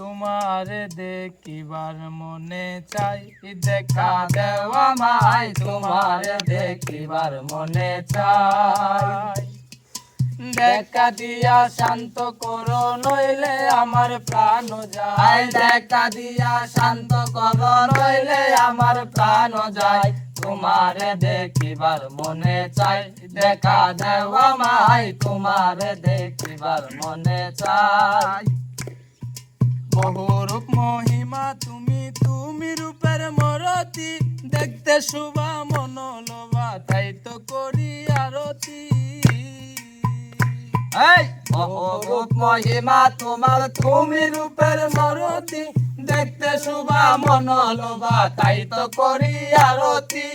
তোমার দেখিবার মনে চাই। দেখা দেওয়া মাই তোমার দেখিবার মনে চাই। দেখা দিয়া শান্ত করো, নইলে আমার প্রাণ যায়। দেখা দিয়া শান্ত করো, নইলে আমার প্রাণ যায়। তোমার দেখিবার মনে চাই। দেখা দেওয়া মাই তোমার দেখিবার মনে চাই। বহুরূপ মহিমা তুমি তুমি রূপের মরতি। দেখতে শুভা মনোলোভা তাই তো করি আরতি। বহুরূপ মহিমা তোমার তুমি রূপের মরতি। দেখতে শুভা মনোলোভা তাই তো করি আরতি।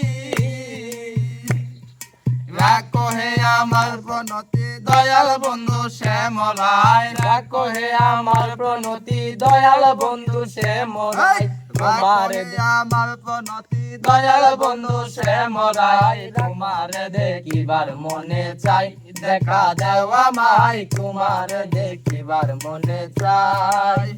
রাখো হে আমার প্রণতি। দয়াল বন্ধু শ্যামলাই রাখো হে আমার প্রণতি দয়াল বন্ধু শ্যামলাই তোমার আমার প্রণতি দয়াল বন্ধু শ্যামলাই তোমার দেখিবার মনে চাই দেখা দেওয়া মাই তোমার দেখিবার মনে চাই।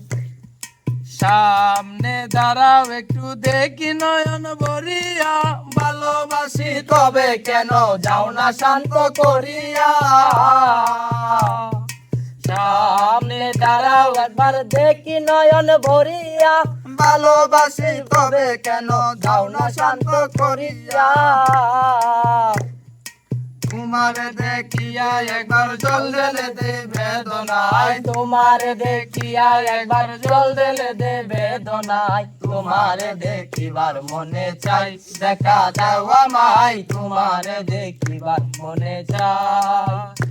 সামনে দাঁড়াও, একটু দেখি নয়ন ভরিয়া। ভালোবাসি তবে কেন যাও না শান্ত করিয়া। সামনে দাঁড়াও, একবার দেখি নয়ন ভরিয়া। ভালোবাসি তবে কেন যাও না শান্ত করিয়া। তোমার দেখিয়া একবার জল ঢেলে বেদনায় তোমার দেখিয়া একবার জল ঢেলে দেবে বেদনায় তোমার দেখিবার মনে চাই, দেখা দাও আমায়। তোমার দেখিবার মনে চাই।